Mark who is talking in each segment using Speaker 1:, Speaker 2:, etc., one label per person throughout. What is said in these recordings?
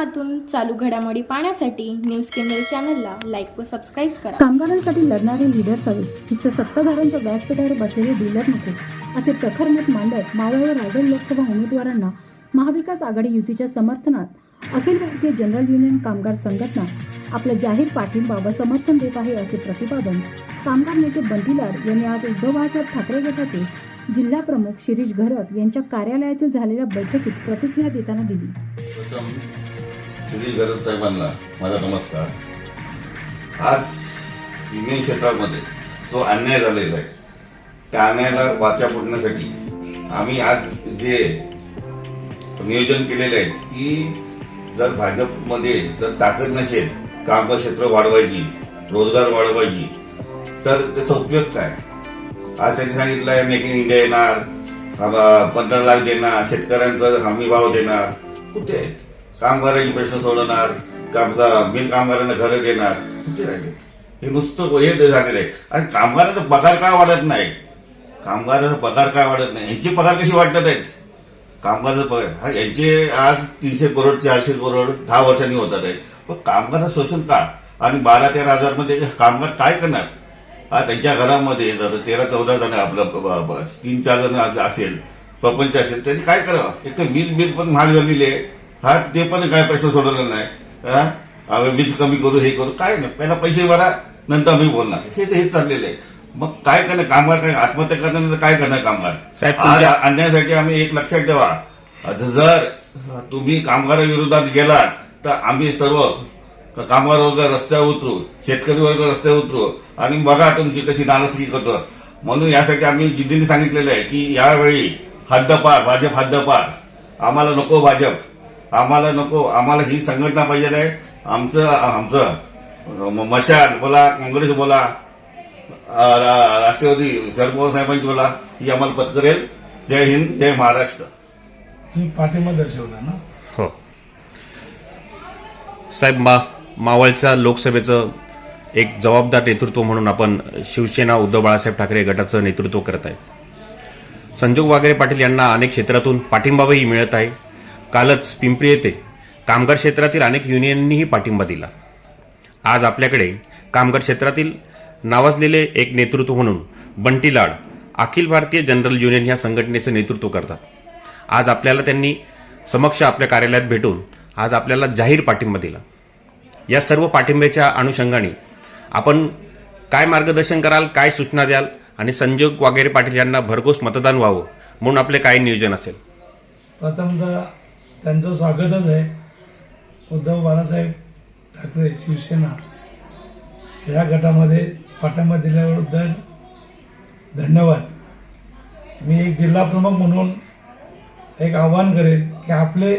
Speaker 1: माध्यमातून चालू घडामोडी पाहण्यासाठी न्यूज केंद्र चॅनलला लाईक व सबस्क्राईब करा.
Speaker 2: कामगारांसाठी लढणारे लीडर्स हवे. नुसते सत्ताधाऱ्यांच्या व्यासपीठावर बसलेले डीलर नको. असे प्रखर मत मांडत मावळ व रायगड लोकसभा उमेदवारांना महाविकास आघाडी युतीच्या समर्थनात अखिल भारतीय जनरल युनियन कामगार संघटना आपला जाहीर पाठिंबा व समर्थन देत आहे असे प्रतिपादन कामगार नेते बंटीलाल यांनी आज उद्धव बाळासाहेब ठाकरे गटाचे जिल्हा प्रमुख शिरीष घरत यांच्या कार्यालयातील झालेल्या बैठकीत प्रतिक्रिया देताना दिली.
Speaker 3: श्री गरज साहेबांना माझा नमस्कार. आज युनियन क्षेत्रामध्ये जो अन्याय झालेला आहे त्या अन्यायाला वाचा फुटण्यासाठी आम्ही आज जे नियोजन केलेले आहे की जर भाजपमध्ये जर ताकद नसेल कामक्षेत्र वाढवायची रोजगार वाढवायची तर त्याचा उपयोग काय? आज त्यांनी सांगितलं आहे मेक इन इंडिया येणार पंधरा लाख देणार शेतकऱ्यांचा हमी भाव देणार कुठे आहेत? कामगारांचे प्रश्न सोडवणार कामगार बिन कामगारांना घरं देणार. ते राहिले. हे नुसतं हे ते झालेलं आहे. आणि कामगारांचा पगार काय वाढत नाही? कामगारांचा पगार काय वाढत नाही? यांचे पगार कशी वाटत आहेत? कामगाराचा पगार. हा यांचे आज तीनशे करोड चारशे करोड दहा वर्षांनी होतात आहेत. पण कामगारांचं शोषण का? आणि बारा तेरा हजारमध्ये कामगार काय करणार? हा त्यांच्या घरामध्ये जर तेरा चौदा जण आपलं तीन चार जण आज असेल प्रपंच असेल त्यांनी काय करावं? एक तर वीज बिल पण महाग झालेली आहे. हा ते पण काय प्रश्न सोडवला नाही. हा? आम्ही वीज कमी करू हे करू. काय नाही. पहिला पैसे भरा नंतर आम्ही बोलणार. हेच हेच चाललेलं आहे. मग काय करणार? कामगार काय आत्महत्या करणार? काय करणार कामगार? आज आणण्यासाठी आम्ही एक लक्षात ठेवा. जर तुम्ही कामगाराविरोधात गेलात तर आम्ही सर्व कामगार वर्ग रस्त्यावर उतरू शेतकरी वर्ग रस्त्यावर उतरू. आणि बघा तुमची कशी नाराजगी करतो. म्हणून यासाठी आम्ही जिद्दीने सांगितलेलं आहे की यावेळी हद्दपार भाजप हद्दपार. आम्हाला नको भाजप. आम्हाला नको आम्हाला ही संघटना पाहिजे आहे आमचं आमचं म- मशाल बोला काँग्रेस बोला राष्ट्रवादी शरद पवार साहेबांची बोला ही आम्हाला पत्करेल. जय हिंद जय महाराष्ट्र.
Speaker 4: तुम्ही पाठिंबा दर्शवला ना?
Speaker 5: हो. साहेब मा मावळच्या लोकसभेचं एक जबाबदार नेतृत्व म्हणून आपण शिवसेना उद्धव बाळासाहेब ठाकरे गटाचं नेतृत्व करत आहे. संजोग वागरे पाटील यांना अनेक क्षेत्रातून पाठिंबाही मिळत आहे. कालच पिंपरी येथे कामगार क्षेत्रातील अनेक युनियननीही पाठिंबा दिला. आज आपल्याकडे कामगार क्षेत्रातील नावाजलेले एक नेतृत्व म्हणून बंटी लाड अखिल भारतीय जनरल युनियन ह्या संघटनेचं नेतृत्व करतात. आज आपल्याला त्यांनी समक्ष आपल्या कार्यालयात भेटून आज आपल्याला जाहीर पाठिंबा दिला. या सर्व पाठिंब्याच्या अनुषंगाने आपण काय मार्गदर्शन कराल काय सूचना द्याल आणि संजोग वागेरे पाटील यांना भरघोस मतदान व्हावं म्हणून आपले काय नियोजन असेल.
Speaker 4: प्रथमतः त्यांचं स्वागतच आहे. उद्धव बाळासाहेब ठाकरे शिवसेना या गटामध्ये पाठिंबा दिल्याबद्दल धन्यवाद. मी एक जिल्हा प्रमुख म्हणून एक आवाहन करेन की आपले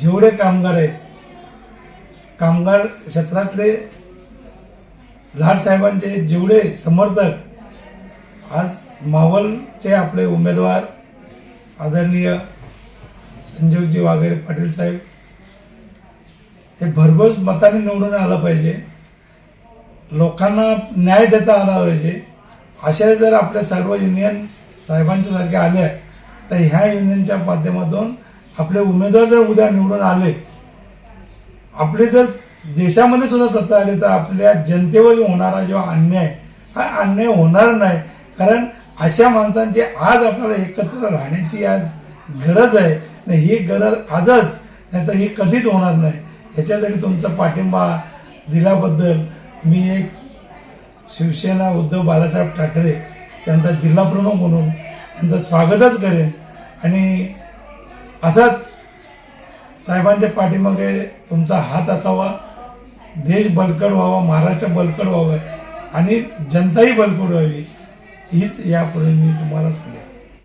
Speaker 4: जेवढे कामगार आहेत कामगार क्षेत्रातले लाडसाहेबांचे जेवढे समर्थक आज मावलचे आपले उमेदवार आदरणीय संजीवजी वाघेरे पाटील साहेब हे भरघोस मताने निवडून आलं पाहिजे. लोकांना न्याय देता आला पाहिजे. अशा जर आपल्या सर्व युनियन साहेबांच्या सारखे आले तर ह्या युनियनच्या माध्यमातून आपले उमेदवार जर उद्या निवडून आले आपले जर देशामध्ये सुद्धा सत्ता आली तर आपल्या जनतेवर होणारा जेव्हा अन्याय हा अन्याय होणार नाही. कारण अशा माणसांची आज आपल्याला एकत्र राहण्याची आज गरज आहे. ही गरज आजच नाही तर ही कधीच होणार नाही. याच्यासाठी तुमचा पाठिंबा दिल्याबद्दल मी एक शिवसेना उद्धव बाळासाहेब ठाकरे त्यांचा जिल्हाप्रमुख म्हणून त्यांचं स्वागतच करेन. आणि असाच साहेबांच्या पाठीमागे तुमचा हात असावा देश बलकट व्हावा महाराष्ट्र बलकट व्हावं आणि जनताही बलकट व्हावी हीच यापुढे मी तुम्हाला सांगेन.